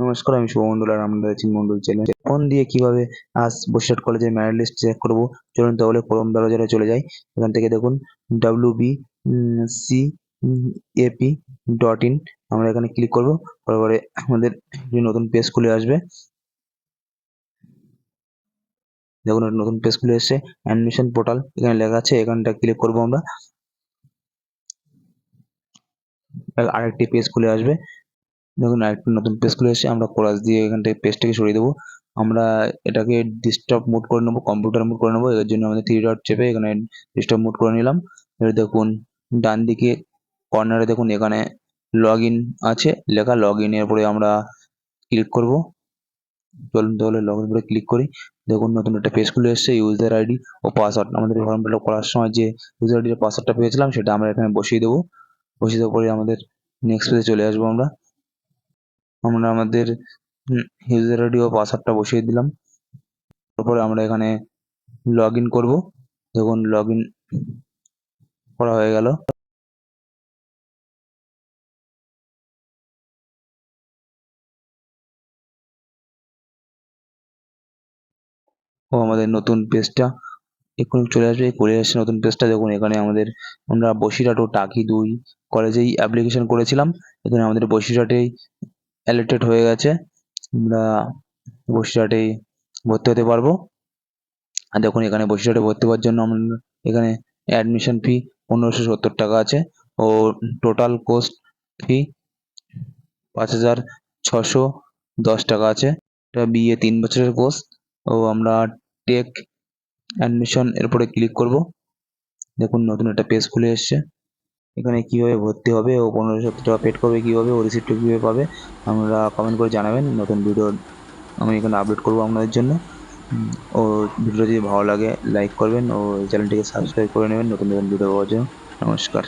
নমস্কার, আমি শুভমন্ডল আর আপনারা আছেন মন্ডল চ্যানেল। ফোন দিয়ে কীভাবে আজ বসিরহাট কলেজের মেরিট লিস্ট চেক করব, চলুন তাহলে ক্রোম ব্রাউজারে চলে যাই। এখান থেকে দেখুন W B C AP dot in আমরা এখানে ক্লিক করব তারপরে আমাদের নতুন পেজ খুলে আসবে। দেখুন নতুন পেজ খুলে এসেছে অ্যাডমিশন পোর্টাল এখানে লেখা আছে, এখানটা ক্লিক করব আমরা। আর আরেকটি পেজ খুলে আসবে। দেখুন আরেকটি নতুন পেজ খুলে এসেছে, আমরা কোরাস দিয়ে এখান থেকে পেজটাকে সরিয়ে দেবো। আমরা এটাকে ডিস্টার্ব মোড করে নেব কম্পিউটার মোড করে নেব, এর জন্য আমাদের থ্রি ডট চেপে এখানে ডিস্টার্ব মোড করে নিলাম। এবার দেখুন, ডান দিকে কর্নারে দেখুন, এখানে লগ ইন আছে, লেখা লগ ইনের উপরে আমরা ক্লিক করব। চলুন তাহলে লগ ইন করে ক্লিক করি। দেখুন, নতুন একটা পেজ খুলে এসেছে ইউজার আইডি ও পাসওয়ার্ড আমাদের ফর্ম ফিল করার সময় যে ইউজার আইডি পাসওয়ার্ডটা পেয়েছিলাম, সেটা আমরা এখানে বসিয়ে দেবো। বসিয়ে দেওয়ার পরে আমাদের নেক্সট পেজে চলে আসব আমরা। আমরা আমাদের ইউজার আইডি ও পাসওয়ার্ডটা বসিয়ে দিলাম। তারপরে আমরা এখানে লগ ইন করব। দেখুন লগ ইন করা হয়ে গেল। ও, আমাদের নতুন পেজটা এক্ষুনি চলে আসবে, চলে আসছে নতুন পেজটা দেখুন, এখানে আমাদের, আমরা বসিরহাট ও টাকি দুই কলেজেই অ্যাপ্লিকেশন করেছিলাম। এখানে আমাদের বসিরহাটেই অ্যালোটেড হয়ে গেছে। আমরা বসিরহাটেই ভর্তি হতে পারব। আর দেখুন, এখানে বসিরহাটে ভর্তি হওয়ার জন্য আমরা এখানে অ্যাডমিশন ফি পনেরোশো সত্তর টাকা আছে। ও টোটাল কোস্ট ফি পাঁচ হাজার ছশো দশ টাকা আছে। এটা বিএ তিন বছরের কোর্স ও আমরা টেক অ্যাডমিশন এরপরে ক্লিক করব। দেখুন, নতুন একটা পেজ খুলে এসছে। এখানে কীভাবে ভর্তি হবে ও পনেরো সত্তর টাকা পেড করবে, কীভাবে ও রিসিপ্টটা কীভাবে পাবে, আমরা কমেন্ট করে জানাবেন। নতুন ভিডিও আমি এখানে আপডেট করব আপনাদের জন্য। ও ভিডিও যদি ভালো লাগে লাইক করবেন ও চ্যানেলটিকে সাবস্ক্রাইব করে নেবেন। নতুন নতুন ভিডিও পাওয়ার জন্য। নমস্কার।